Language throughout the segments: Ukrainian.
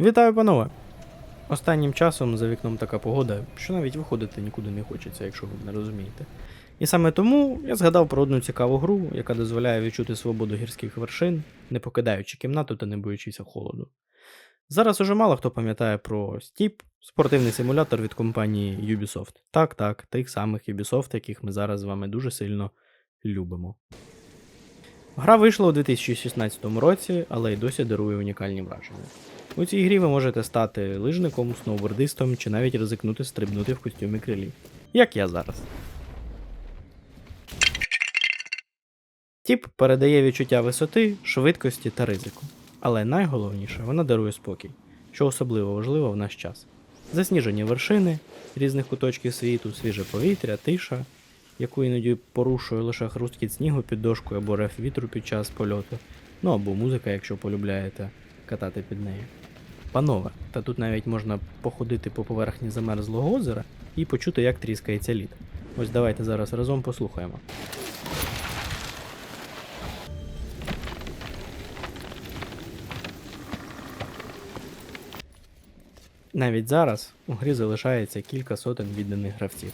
Вітаю, панове! Останнім часом за вікном така погода, що навіть виходити нікуди не хочеться, якщо ви не розумієте. І саме тому я згадав про одну цікаву гру, яка дозволяє відчути свободу гірських вершин, не покидаючи кімнату та не боючися холоду. Зараз уже мало хто пам'ятає про Steep, спортивний симулятор від компанії Ubisoft. Так, так, тих самих Ubisoft, яких ми зараз з вами дуже сильно любимо. Гра вийшла у 2016 році, але й досі дарує унікальні враження. У цій грі ви можете стати лижником, сноубордистом чи навіть ризикнути стрибнути в костюмі крилі. Як я зараз. Тіп передає відчуття висоти, швидкості та ризику. Але найголовніше, вона дарує спокій, що особливо важливо в наш час. Засніжені вершини різних куточків світу, свіже повітря, тиша, яку іноді порушує лише хрусткіт снігу під дошкою або рев вітру під час польоту, ну або музика, якщо полюбляєте катати під нею. Панове, та тут навіть можна походити по поверхні замерзлого озера і почути, як тріскається лід. Ось давайте зараз разом послухаємо. Навіть зараз у грі залишається кілька сотень відданих гравців.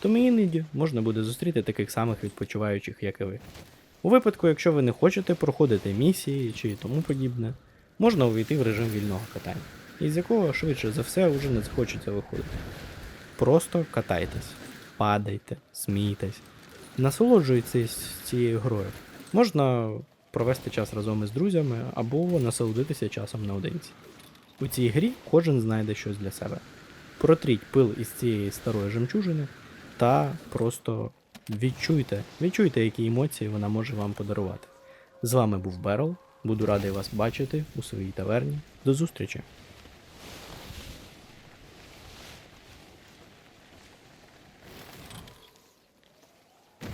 Тому іноді можна буде зустріти таких самих відпочиваючих, як і ви. У випадку, якщо ви не хочете проходити місії чи тому подібне, можна увійти в режим вільного катання, із якого швидше за все вже не захочеться виходити. Просто катайтесь, падайте, смійтесь, насолоджуйтесь цією грою. Можна провести час разом із друзями або насолодитися часом наодинці. У цій грі кожен знайде щось для себе. Протріть пил із цієї старої жемчужини та просто відчуйте, відчуйте, які емоції вона може вам подарувати. З вами був Берл. Буду радий вас бачити у своїй таверні. До зустрічі!